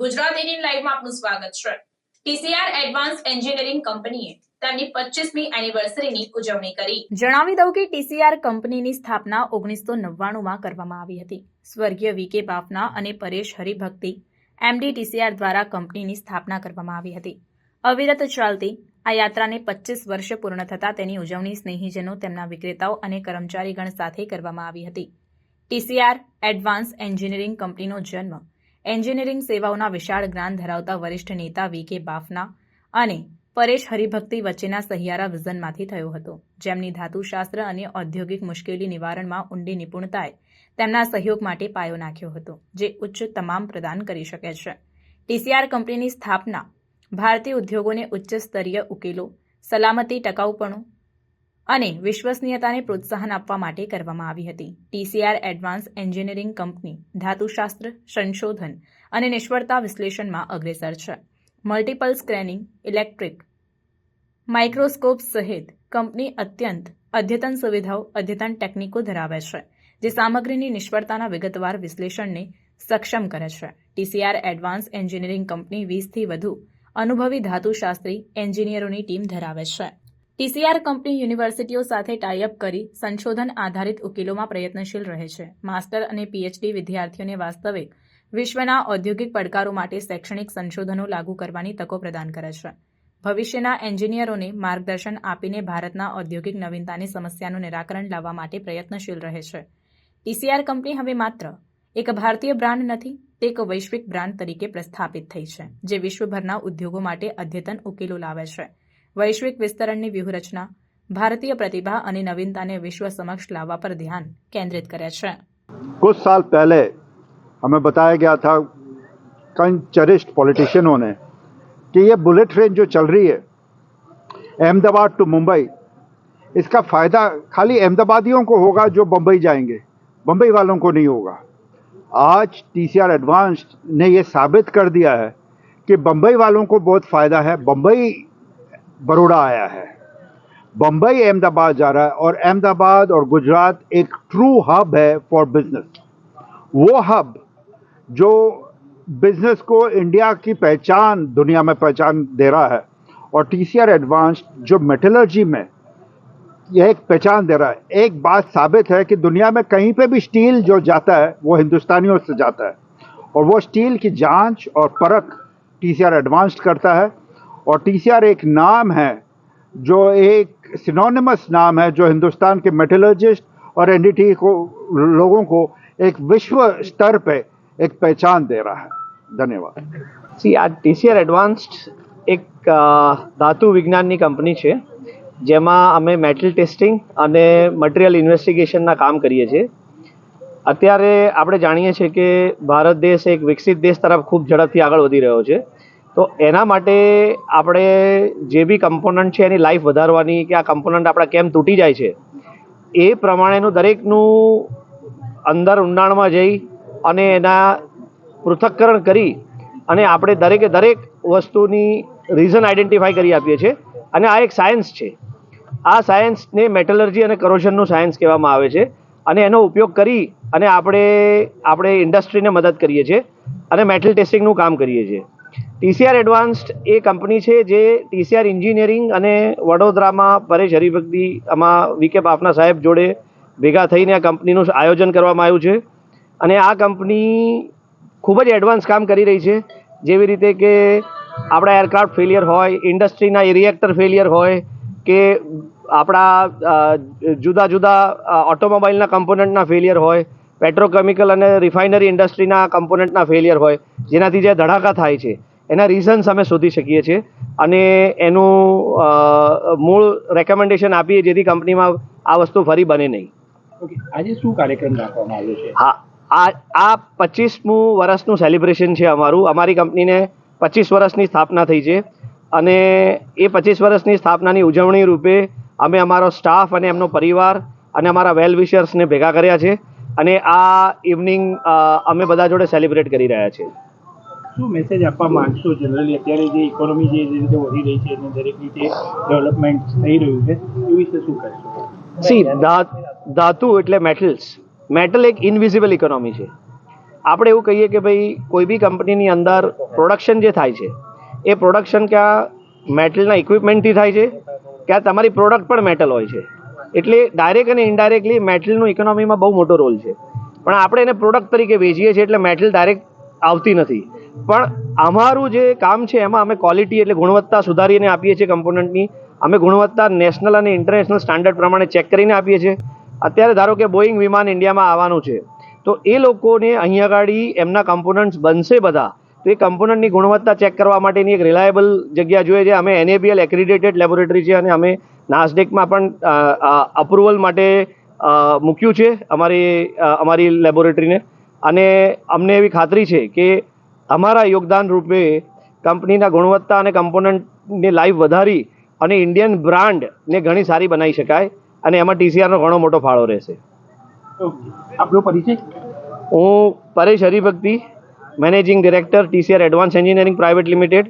Gujarat eighteen લાઈવમાં આપનું સ્વાગત છે. ટીસીઆર એડવાન્સ એન્જિનિયરિંગ કંપનીએ તેમની પચીસમી એનિવર્સરીની ઉજવણી કરી. જણાવી દઉં કે ટીસીઆર કંપનીની સ્થાપના ઓગણીસો નવ્વાણુંમાં કરવામાં આવી હતી. સ્વર્ગીય વીકે બાપના અને પરેશ હરિભક્તિ એમડી ટીસીઆર દ્વારા કંપનીની સ્થાપના કરવામાં આવી હતી. અવિરત ચાલતી, આ યાત્રાને પચીસ વર્ષ પૂર્ણ થતાં તેની ઉજવણી સ્નેહીજનો, તેમના વિક્રેતાઓ અને કર્મચારીગણ સાથે કરવામાં આવી હતી. ટીસીઆર એડવાન્સ એન્જિનિયરિંગ કંપનીનો જન્મ એન્જિનિયરિંગ સેવાઓના વિશાળ જ્ઞાન ધરાવતા વરિષ્ઠ નેતા વીકે બાફના અને પરેશ હરિભક્તિ વચ્ચેના સહિયારા વિઝનમાંથી થયો હતો. જેમની ધાતુશાસ્ત્ર અને ઔદ્યોગિક મુશ્કેલી નિવારણમાં ઊંડી નિપુણતાએ તેમના સહયોગ માટે પાયો નાખ્યો હતો, જે ઉચ્ચ તમામ પ્રદાન કરી શકે છે. ટીસીઆર કંપનીની સ્થાપના ભારતીય ઉદ્યોગોને ઉચ્ચ સ્તરીય ઉકેલો, સલામતી ટકાઉપણું અને વિશ્વસનીયતાને પ્રોત્સાહન આપવા માટે કરવામાં આવી હતી. ટીસીઆર એડવાન્સ એન્જિનિયરિંગ કંપની ધાતુશાસ્ત્ર, સંશોધન અને નિષ્ફળતા વિશ્લેષણમાં અગ્રેસર છે. મલ્ટિપલ સ્ક્રેનિંગ, ઇલેક્ટ્રિક માઇક્રોસ્કોપ સહિત કંપની અત્યંત અદ્યતન સુવિધાઓ, અદ્યતન ટેકનિકો ધરાવે છે, જે સામગ્રીની નિષ્ફળતાના વિગતવાર વિશ્લેષણને સક્ષમ કરે છે. ટીસીઆર એડવાન્સ એન્જિનિયરિંગ કંપની વીસથી વધુ અનુભવી ધાતુશાસ્ત્રી, એન્જિનિયરોની ટીમ ધરાવે છે. ટીસીઆર કંપની યુનિવર્સિટીઓ સાથે ટાઈઅપ કરી સંશોધન આધારિત ઉકેલોમાં પ્રયત્નશીલ રહે છે. માસ્ટર અને પીએચડી વિદ્યાર્થીઓને વાસ્તવિક વિશ્વના ઔદ્યોગિક પડકારો માટે શૈક્ષણિક સંશોધનો લાગુ કરવાની તકો પ્રદાન કરે છે. ભવિષ્યના એન્જિનિયરોને માર્ગદર્શન આપીને ભારતના ઔદ્યોગિક નવીનતાની સમસ્યાનું નિરાકરણ લાવવા માટે પ્રયત્નશીલ રહે છે. ટીસીઆર કંપની હવે માત્ર એક ભારતીય બ્રાન્ડ નથી, તે એક વૈશ્વિક બ્રાન્ડ તરીકે પ્રસ્થાપિત થઈ છે, જે વિશ્વભરના ઉદ્યોગો માટે અદ્યતન ઉકેલો લાવે છે. વૈશ્વિક વિસ્તરણની વ્યૂહરચના ભારતીય પ્રતિભા અને નવીનતાને વિશ્વ સમક્ષ લાવવા પર ધ્યાન કેન્દ્રિત કરે છે कुछ साल पहले हमें बताया गया था कई चरिष्ट पॉलिटिशियनों ने कि ये बुलेट ट्रेन जो चल रही है अहमदाबाद टू मुंबई इसका फ़ायदा खाली अहमदाबादियों को होगा जो बम्बई जाएंगे बम्बई वालों को नहीं होगा आज टी सी आर एडवांस ने ये साबित कर दिया है कि बम्बई वालों को बहुत फ़ायदा है बम्बई बड़ोड़ा आया है। बम्बई अहमदाबाद जा रहा है और अहमदाबाद और गुजरात एक ट्रू हब है फॉर बिज़नेस वो हब जो बिज़नेस को इंडिया की पहचान, दुनिया में पहचान दे रहा है और टी सी आर एडवांस जो मेटलर्जी में यह एक पहचान दे रहा है। एक बात साबित है कि दुनिया में कहीं पे भी स्टील जो जाता है, वो हिंदुस्तानियों से जाता है और वो स्टील की जाँच और परख टी सी आर एडवांस करता है। और टी सी आर एक नाम है जो एक सिनोनिमस नाम है जो हिंदुस्तान के मेटलर्जिस्ट और एनडीटी को लोगों को एक विश्व स्तर पे एक पहचान दे रहा है धन्यवाद સી આ ટીસીઆર એડવાન્સ્ડ એક અ, ધાતુ વિજ્ઞાનની કંપની છે જેમાં અમે મેટલ ટેસ્ટિંગ અને મટીરિયલ ઇન્વેસ્ટિગેશનના કામ કરીએ છીએ અત્યારે આપણે જાણીએ છીએ કે ભારત દેશ એક વિકસિત દેશ તરફ ખૂબ ઝડપથી આગળ વધી રહ્યો છે તો એના માટે આપણે જે બી કમ્પોનન્ટ છે એની લાઈફ વધારવાની કે આ કમ્પોનન્ટ આપણા કેમ તૂટી જાય છે, એ પ્રમાણેનું દરેકનું અંદર ઊંડાણમાં જઈ અને એના પૃથક્કરણ કરી અને આપણે દરેકે દરેક વસ્તુની રીઝન આઈડેન્ટિફાઈ કરી આપીએ છીએ. અને આ એક સાયન્સ છે. આ સાયન્સને મેટલર્જી અને કરોશનનું સાયન્સ કહેવામાં આવે છે. અને એનો ઉપયોગ કરી અને આપણે આપણે ઇન્ડસ્ટ્રીને મદદ કરીએ છીએ અને મેટલ ટેસ્ટિંગનું કામ કરીએ છીએ. ટીસીઆર એડવાન્સ્ડ એ કંપની છે જે ટીસીઆર એન્જિનિયરિંગ અને વડોદરામાં પરેશ હરિભક્તિ, આમાં વીકે બાફના સાહેબ જોડે ભેગા થઈને આ કંપનીનું આયોજન કરવામાં આવ્યું છે. અને આ કંપની ખૂબ જ એડવાન્સ કામ કરી રહી છે. જેવી રીતે કે આપણા એરક્રાફ્ટ ફેલિયર હોય ઇન્ડસ્ટ્રીના રિએક્ટર ફેલિયર હોય, કે આપણા જુદા જુદા ઓટોમોબાઈલના કમ્પોનન્ટના ફેલિયર હોય પેટ્રોકેમિકલ અને રિફાઇનરી ઇન્ડસ્ટ્રીના કમ્પોનન્ટના ફેલિયર હોય, જેનાથી જે ધડાકા થાય છે. એના રીઝન્સ અમે શોધી શકીએ છીએ અને એનું મૂળ રેકમેન્ડેશન આપીએ જેથી કંપનીમાં આ વસ્તુ ફરી બને નહીં. ઓકે આજે શું કાર્યક્રમ રાખવામાં આવ્યો છે? હા આ આ પચીસમું વર્ષનું સેલિબ્રેશન છે અમારું. અમારી કંપનીને પચીસ વર્ષની સ્થાપના થઈ છે અને એ પચીસ વર્ષની સ્થાપનાની ઉજવણી રૂપે અમે અમારો સ્ટાફ અને એમનો પરિવાર અને અમારા વેલ વિશર્સને ભેગા કર્યા છે અને આ ઇવનિંગ અમે બધા જોડે સેલિબ્રેટ કરી રહ્યા છીએ. શું મેસેજ આપવા માંગશો જનરલી અત્યારે જે ઇકોનોમી જે રીતે વધી રહી છે અને દરેક રીતે ડેવલપમેન્ટ થઈ રહ્યું છે, એ વિશે શું કહેશો? સી ધાતુ એટલે મેટલ્સ મેટલ એક ઇનવિઝિબલ ઇકોનોમી છે. આપણે એવું કહીએ કે ભાઈ, કોઈ બી કંપનીની અંદર પ્રોડક્શન જે થાય છે, એ પ્રોડક્શન ક્યાં મેટલના ઇક્વિપમેન્ટથી થાય છે, ક્યાં તમારી પ્રોડક્ટ પણ મેટલ હોય છે. એટલે ડાયરેક્ટ અને ઇનડાયરેક્ટલી મેટલનું ઇકોનોમીમાં બહુ મોટો રોલ છે. પણ આપણે એને પ્રોડક્ટ તરીકે વેચીએ છીએ એટલે મેટલ ડાયરેક્ટ આવતી નથી. પણ અમારું જે કામ છે, એમાં અમે ક્વોલિટી એટલે ગુણવત્તા સુધારીને આપીએ છીએ કમ્પોનન્ટની અમે ગુણવત્તા નેશનલ અને ઇન્ટરનેશનલ સ્ટાન્ડર્ડ પ્રમાણે ચેક કરીને આપીએ છીએ. અત્યારે ધારો કે બોઈંગ વિમાન ઇન્ડિયામાં આવવાનું છે, તો એ લોકોને અહીંયા આગળ એમના કમ્પોનન્ટ્સ બનશે બધા. તો એ કમ્પોનન્ટની ગુણવત્તા ચેક કરવા માટેની એક રિલાયબલ જગ્યા જોઈએ છે. અમે એનએબીએલ એક્રિડેટેડ લેબોરેટરી છે અને અમે નાસડેકમાં પણ અપ્રુવલ માટે મૂક્યું છે અમારી અમારી લેબોરેટરીને અને અમને એવી ખાતરી છે કે અમારા યોગદાન રૂપે કંપનીના ગુણવત્તા અને કમ્પોનન્ટની લાઈફ વધારી અને ઇન્ડિયન બ્રાન્ડને ઘણી સારી બનાવી શકાય અને એમાં ટીસીઆરનો ઘણો મોટો ફાળો રહેશે. આપણો પરિચય? હું Paresh Haribhakti managing director TCR advance engineering private limited.